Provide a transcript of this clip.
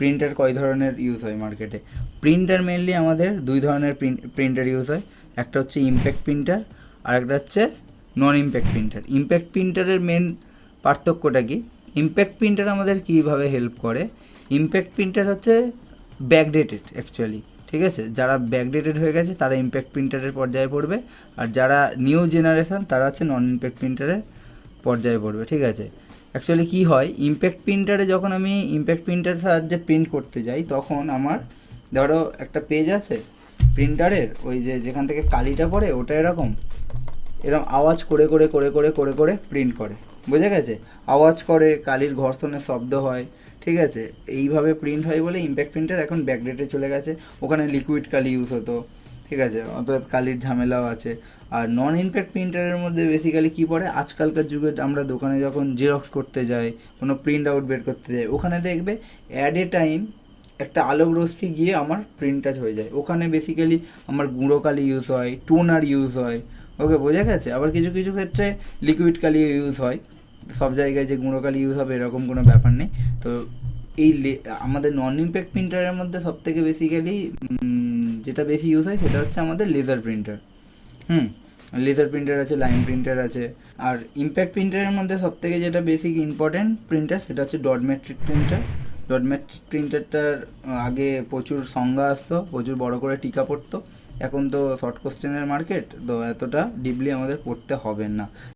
Printer কয় ধরনের use হয় মার্কেটে প্রিন্টার মেনলি আমাদের দুই ধরনের প্রিন্টার ইউজ হয়। একটা হচ্ছে ইম্প্যাক্ট প্রিন্টার আর একটা হচ্ছে নন ইম্প্যাক্ট প্রিন্টার ইম্প্যাক্ট প্রিন্টারের মেন পার্থক্যটা কি? ইম্প্যাক্ট প্রিন্টার আমাদের কীভাবে হেল্প করে? ইম্প্যাক্ট প্রিন্টার হচ্ছে ব্যাকডেটেড অ্যাকচুয়ালি ঠিক আছে? যারা ব্যাকডেটেড হয়ে গেছে, তারা ইম্প্যাক্ট প্রিন্টারের পর্যায়ে পড়বে। আর যারা নিউ জেনারেশান তারা হচ্ছে নন ইম্প্যাক্ট প্রিন্টারের পর্যায়ে পড়বে, ঠিক আছে? অ্যাকচুয়ালি কী হয় ইম্প্যাক্ট প্রিন্টারে যখন আমি ইম্প্যাক্ট প্রিন্টার সাহায্যে প্রিন্ট করতে যাই, তখন আমার, ধরো একটা পেজ আছে প্রিন্টারের ওই যে যেখান থেকে কালিটা পড়ে, ওটা এরকম এরকম আওয়াজ করে করে করে করে করে করে প্রিন্ট করে, বোঝা গেছে? আওয়াজ করে, কালির ঘর্ষণের শব্দ হয়, ঠিক আছে? এইভাবে প্রিন্ট হয় বলে ইম্প্যাক্ট প্রিন্টার এখন ব্যাকডেটে চলে গেছে, ওখানে লিকুইড কালি ইউজ হতো ঠিক আছে? অতএব কালির ঝামেলাও আছে। আর নন ইম্প্যাক্ট প্রিন্টারের মধ্যে বেসিক্যালি কী পড়ে? আজকালকার যুগে আমরা দোকানে যখন জেরক্স করতে যাই, কোনো প্রিন্ট আউট বের করতে যাই, ওখানে দেখবে অ্যাট এ টাইম একটা আলোক রশ্মি গিয়ে আমার প্রিন্টাজ হয়ে যায়। ওখানে বেসিক্যালি আমার গুঁড়ো কালি ইউজ হয় টোনার ইউজ হয়। ওকে বোঝা গেছে? আবার কিছু কিছু ক্ষেত্রে লিকুইড কালি ইউজ হয়। সব জায়গায় যে গুঁড়ো কালি ইউজ হবে এরকম কোনো ব্যাপার নেই। তো এই আমাদের নন ইম্প্যাক্ট প্রিন্টারের মধ্যে সব থেকে বেসিক্যালি যেটা বেশি ইউজ হয় সেটা হচ্ছে আমাদের লেজার প্রিন্টার হুম? লেজার প্রিন্টার আছে লাইন প্রিন্টার আছে। আর ইম্প্যাক্ট প্রিন্টারের মধ্যে সব থেকে যেটা বেসিক ইম্পর্টেন্ট প্রিন্টার সেটা হচ্ছে dot matrix printer dot matrix প্রিন্টারটার আগে প্রচুর সংজ্ঞা আসতো, প্রচুর বড় করে টিকা পড়তো। এখন তো শর্ট কোশ্চেনের মার্কেট তো এতটা ডিপলি আমাদের পড়তে হবে না।